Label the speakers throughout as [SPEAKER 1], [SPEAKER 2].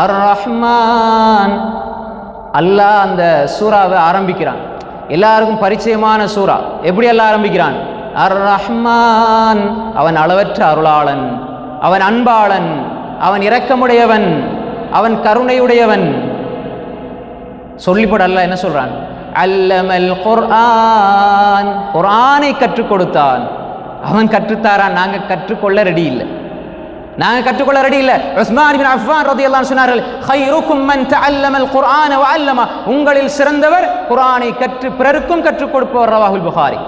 [SPEAKER 1] அர் ரஹ்மான் அல்லாஹ் அந்த சூறாவை ஆரம்பிக்கிறான். எல்லாருக்கும் பரிச்சயமான சூறா. எப்படி எல்லாம் ஆரம்பிக்கிறான்? அர் ரஹ்மான் அவன் அளவற்ற அருளாளன். அவன் அன்பாளன். அவன் இரக்கமுடையவன். அவன் கருணையுடையவன். சொல்லிப்பட அல்ல என்ன சொல்றான்? அல்லமல் குர்ஆன். குர்ஆனை கற்றுக் கொடுத்தான். அவன் கற்றுத்தாரான். நாங்கள் கற்றுக்கொள்ள ரெடி இல்லை. நாங்கள் கற்றுக்கொள்ள ரெடி இல்லை. உஸ்மான் பின் அஃபான் ரதி அல்லான் சொன்னார்கள் ஹைருக்கும் மன் தஅல்லமல் குர்ஆன வ அல்லமா உங்களில் சிறந்தவர் குர்ஆனை கற்று பிறருக்கும் கற்றுக் கொடுப்பவர் ரவாஹுல் புகாரி.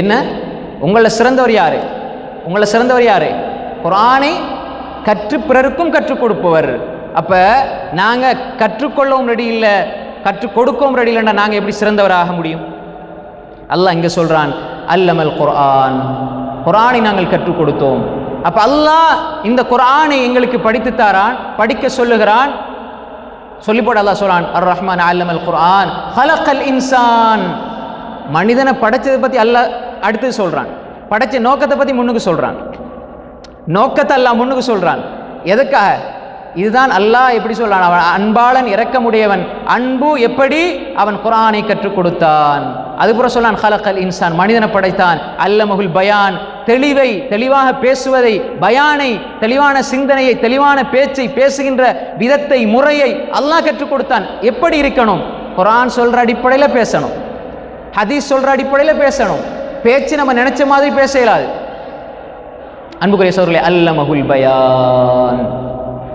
[SPEAKER 1] என்ன? உங்களில் சிறந்தவர் யாரு? உங்களை சிறந்தவர் யாரு? குர்ஆனை கற்று பிறருக்கும் கற்றுக் கொடுப்பவர். அப்போ நாங்கள் கற்றுக்கொள்ளவும் ரெடி இல்லை கற்றுக் கொடுக்கவும் ரெடி இல்லைன்னா நாங்கள் எப்படி சிறந்தவராக முடியும்? அல்லாஹ் இங்கே சொல்கிறான் அல்லமல் குர்ஆன் குரானை நாங்கள் கற்றுக் கொடுத்தோம். அப்ப அல்லாஹ் இந்த குரானை எங்களுக்கு படித்து தாரான் படிக்க சொல்லுகிறான். சொல்லி போட அல்லாஹ் சொல்றான் அர் ரஹ்மான் அல்லமல் குர்ஆன் ஹலக்கல் இன்சான். மனிதனை படைச்சதை பத்தி அல்லாஹ் அடுத்து சொல்றான். படைச்ச நோக்கத்தை பத்தி முன்னுக்கு சொல்றான். நோக்கத்தை அல்லாஹ் முன்னுக்கு சொல்றான். எதுக்காக? இதுதான் அல்லாஹ் எப்படி சொல்றான்? அவன் அன்பாளன் இறக்கமுடையவன் அன்பு எப்படி? அவன் குரானை கற்றுக் கொடுத்தான். அதுபுறம் சொல்லான் ஹலக்கல் இன்சான். மனிதனை படைத்தான். அல்லமகுல் பயான். தெளிவை தெளிவாக பேசுவதை பயானை தெளிவான சிந்தனையை தெளிவான பேச்சை பேசுகின்ற விதத்தை முறையை அல்லாஹ் கற்றுக் கொடுத்தான். எப்படி இருக்கணும்? குரான் சொல்ற அடிப்படையில் பேசணும். ஹதீஸ் சொல்ற அடிப்படையில் பேசணும். பேச்சு நம்ம நினைச்ச மாதிரி பேச இயலாது. அன்புக்குரிய சோர்களே அல்லமகுல் பயான்.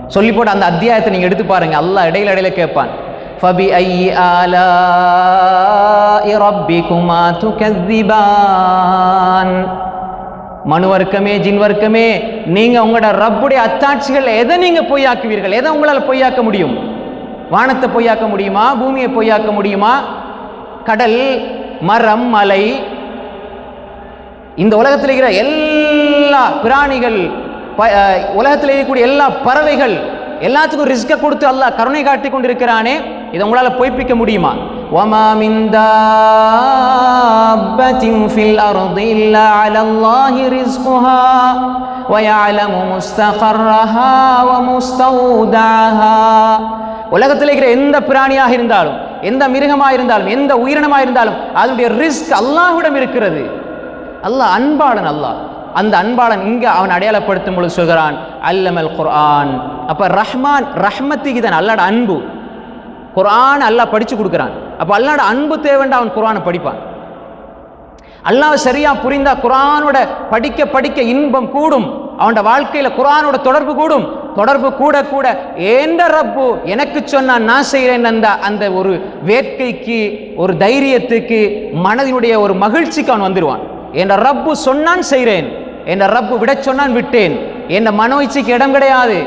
[SPEAKER 1] சொல்லி போட்ட அந்த அத்தியாயத்தை நீங்க எடுத்து பாருங்க. அல்லாஹ் இடையில இடையில கேட்பான். ஃபபி ஐ ஆலா ரப்பிக்குமா துகதிபான் மனு வர்க்கமே ஜின் வர்க்கமே நீங்க உங்களோட ரப்புடைய அத்தாட்சிகள் எதை நீங்க பொய்யாக்குவீர்கள்? எதை உங்களால் பொய்யாக்க முடியும்? வானத்தை பொய்யாக்க முடியுமா? பூமியை பொய்யாக்க முடியுமா? கடல் மரம் மலை இந்த உலகத்தில் இருக்கிற எல்லா பிராணிகள் ப- உலகத்தில் இருக்கக்கூடிய எல்லா பறவைகள் எல்லாத்துக்கும் ரிஸ்க்கை கொடுத்து அல்லாஹ் கருணை காட்டி கொண்டிருக்கிறானே இதை உங்களால் பொய்ப்பிக்க முடியுமா? وَمَا مِن دَابَّةٍ فِي الْأَرْضِ إِلَّا عَلَى اللَّهِ رِزْقُهَا وَيَعْلَمُ مُسْتَقَرَّهَا وَمُسْتَوْدَعَهَا உலகத்தில் இருக்கிற எந்த பிராணியாக இருந்தாலும் எந்த மிருகமாக இருந்தாலும் எந்த உயிரினமாக இருந்தாலும் அதனுடைய ரிஸ்க் அல்லாஹ்விடம் இருக்கிறது அல்லாஹ் அன்பாளன் அல்லாஹ் அந்த அன்பாளன் இங்க அவன் அடையாளப்படுத்தும் பொழுது சொல்கிறான் அல்லமல் குர்ஆன் அப்ப ரஹ்மான் ரஹ்மத்துக்கு தான் அல்லாட அன்பு குர்ஆன் அல்லாஹ் படிச்சு கொடுக்குறான் அப்போ அல்லாட அன்பு தேவைண்டா அவன் குரானை படிப்பான். அல்லாஹ் சரியா புரிந்தா குரானோட படிக்க படிக்க இன்பம் கூடும். அவனோட வாழ்க்கையில குரானோட தொடர்பு கூடும். தொடர்பு கூட கூட ஏண்ட ரப்பு எனக்கு சொன்னான் நான் செய்கிறேன் அந்த அந்த ஒரு வேட்கைக்கு ஒரு தைரியத்துக்கு மனதினுடைய ஒரு மகிழ்ச்சிக்கு அவன் வந்துடுவான் என் ரப்பு சொன்னான் செய்கிறேன் என் ரப்பு விடச் சொன்னான் விட்டேன் என் மனோஇச்சைக்கு இடம் கிடையாது